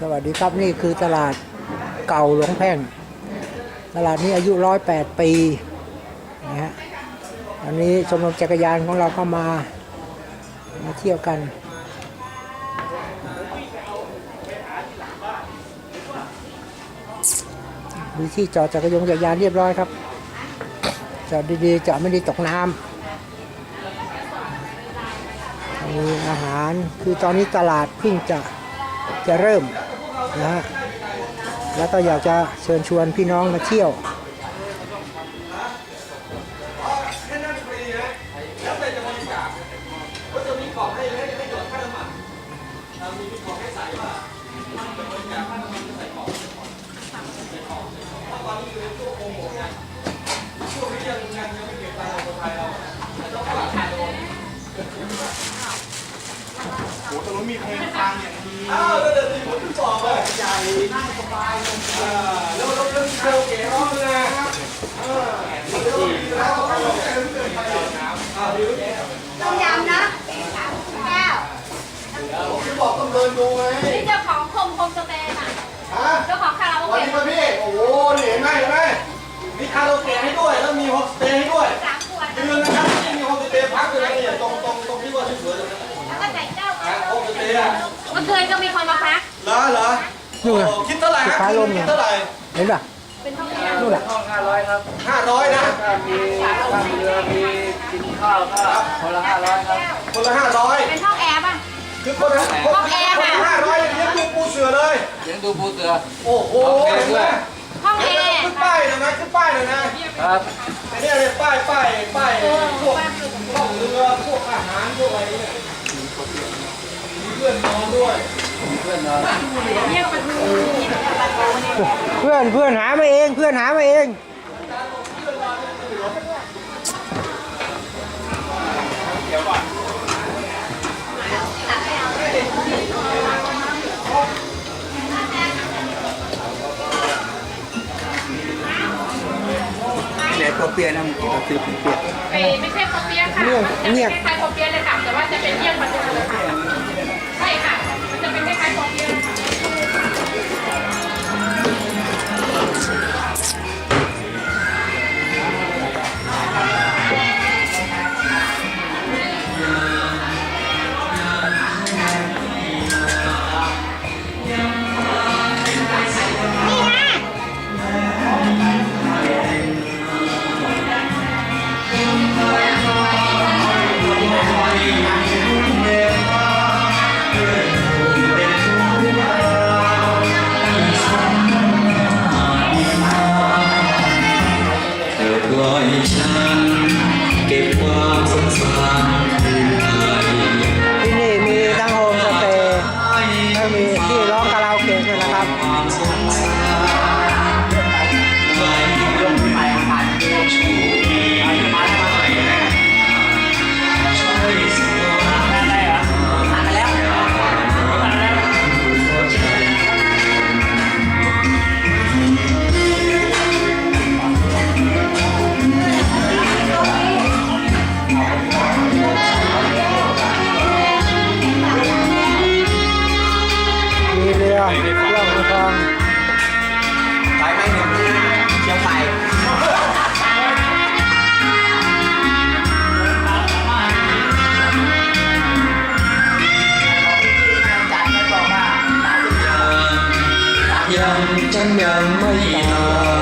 สวัสดีครับนี่คือตลาดเก่าหลวงแพ่ง ตลาดนี้อายุร้อยแปดปีนะฮะอันนี้ชมรมจักรยานของเราก็มามาเที่ยวกันมีที่จอดจักรยานจักรยานเรียบร้อยครับจอดดีๆจอดไม่ได้ตกน้ำมีอาหารคือตอนนี้ตลาดเพิ่งจะจะเริ่ม นะฮะแล้วก็อยากจะเชิญชวนพี่น้องมาเที่ยวโอ้ตรงนู้นมีเพลงฟังอย่างดี นั่งสบายเลยอ่าแล้วเราเรื่องเซลเก๋ร้องเลยนะเออเดี๋ยวแล้วเราเดินเดินไปอ่าดี๋ยวต้มยำนะแก้วผมจะบอกต้องเดินดูไงนี่เจ้าของโฮมโฮมสเตย์น่ะฮะเจ้าของคาราโอวันเกะนี้มาพี่ โอ้โหนี่เห็นไหมเห็นไหมมีคาราโอเกะให้ด้วย แล้วมีโฮมสเตย์ให้ด้วยสามขวดเดือนนะครับที่มีโฮมสเตย์พักเลยนะเนี่ยตรงตรงตรงที่ว่าสวยๆตรงนั้นแล้วก็ใส่เจ้านะโฮมสเตย์อะ เมื่อคืนก็มี นู่นน่ะโอ้คิดเท่าไหร่ฮะสุดท้ายลมเนี่คิยดเท่าไหร่เห็นป่ะเป็นห้องแอร์นู่นแหละห้าร้อยนะมีข้ามเรือมีกินข้าวก็คนละห้าร้อยครับ คนละห้าร้อยเป็นห้องแอร์ป่ะ คือคนละคนห้องแอร์คนค่ะละห้าร้อยเลี้ยงดูปูเสือเลย เลี้ยงดูปูเสือ โอ้โหห้องแอร์ด้วย ห้องแอเดี๋ยวร์ขึ้นป้ายหน่อยนะขึ้นป้ายหน่อยนะครับ ไอ้เนี่ยเลยป้ายป้ายป้ายพวกพวกเรือพวกอาหารพวกอะไรเนี่ยมีเพื่อนนอนด้วย เพื่อนนอนเรียกประตูเพื่อนเพื่อนหามาเองเพื่อนหามาเองเด็กตัวเปียนะมันกินซื้อเปียไม่ไม่ใช่คอเปียะค่ะเนี่ยมันจะเนี่ยเป็นคล้ายๆคอเปียะเลยค่ะแต่ว่าจะเป็นเยี่ยมประตูเลยค่ะใช่ค่ะ ค Ngàn.